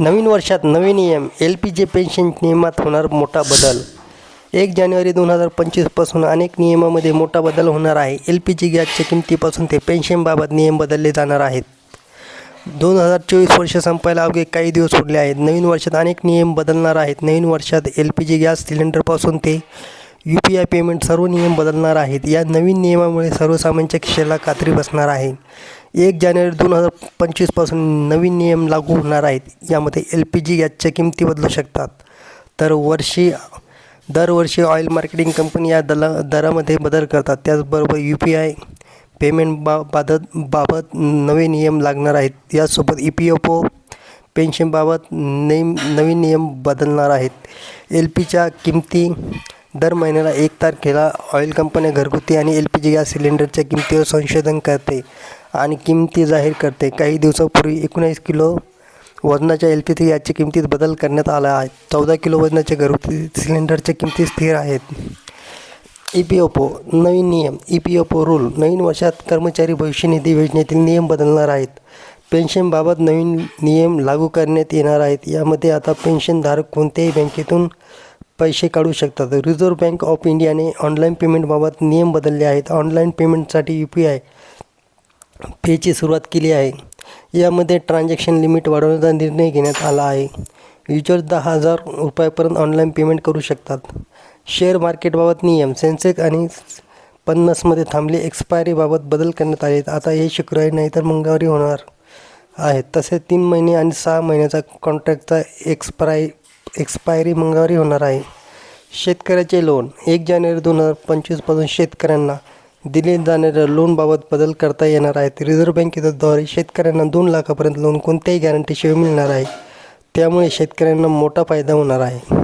नवीन वर्षात नवे नियम एल पी जी पेन्शन नियमात होणार मोठा बदल. एक जानेवारी दोन हजार पंचवीसपासून अनेक नियमामध्ये मोठा बदल होणार आहे. एल पी जी गॅसच्या किमतीपासून ते पेन्शनबाबत नियम बदलले जाणार आहेत. दोन हजार चोवीस वर्ष संपायला अवघे काही दिवस उरले आहेत. नवीन वर्षात अनेक नियम बदलणार आहेत. नवीन वर्षात एल पी जी गॅस सिलेंडरपासून ते यू पी आय पेमेंट सर्व नियम बदलणार आहेत. या नवीन नियमामुळे सर्वसामान्यांच्या खिशाला कात्री बसणार आहे. एक जानेवारी दोन हजार पंचवीसपासून नवीन नियम लागू होणार आहेत. यामध्ये एल पी जी गॅसच्या किमती बदलू शकतात. तर वर्षी दरवर्षी ऑइल मार्केटिंग कंपनी या दला दरामध्ये बदल करतात. त्याचबरोबर यू पी आय पेमेंट बा बाबत बाबत नवे नियम लागणार आहेत. यासोबत ई पी एफ ओ पेन्शनबाबत नेम नवीन नियम बदलणार आहेत. एल पीच्या किमती दर महिन्याला एक तारखेला ऑइल कंपन्या घरगुती आणि एल पी जी गॅस सिलेंडरच्या किमतीवर संशोधन करते आणि किमती जाहीर करते. काही दिवसापूर्वी एकोणीस किलो वजनाच्या एल पी जी गॅसच्या किमतीत बदल करण्यात आला आहे. चौदा किलो वजनाच्या घरगुती सिलेंडरच्या किमती स्थिर आहेत. ई पी एफ ओ नवीन नियम E P F O rule नवीन वर्षात कर्मचारी भविष्य निधी योजनेतील नियम बदलणार आहेत. पेन्शनबाबत नवीन नियम लागू करण्यात येणार आहेत. यामध्ये आता पेन्शनधारक कोणत्याही बँकेतून पैसे काढू शकतात. रिझर्व्ह बँक ऑफ इंडियाने ऑनलाईन पेमेंटबाबत नियम बदलले आहेत. ऑनलाईन पेमेंटसाठी यू पी आय पेची सुरुवात केली आहे. यामध्ये ट्रान्झॅक्शन लिमिट वाढवण्याचा निर्णय घेण्यात आला आहे. युजर्स दहा हजार रुपयापर्यंत ऑनलाईन पेमेंट करू शकतात. शेअर मार्केटबाबत नियम सेन्सेक्स आणि पन्नासमध्ये थांबले. एक्सपायरीबाबत बदल करण्यात आले आहेत आता हे शुक्रवारी नाही तर मंगळवारी होणार आहेत. तसेच तीन महिने आणि सहा महिन्याचा कॉन्ट्रॅक्टचा एक्सपाय एक्सपायरी मंगळवारी होणार आहे. शेतकऱ्याचे लोन एक जानेवारी दोन हजार पंचवीसपासून शेतकऱ्यांना दिले जाणाऱ्या लोनबाबत बदल करता येणार आहेत. रिझर्व्ह बँकेद्वारे शेतकऱ्यांना दोन लाखापर्यंत लोन कोणत्याही गॅरंटीशिवाय मिळणार आहे. त्यामुळे शेतकऱ्यांना मोठा फायदा होणार आहे.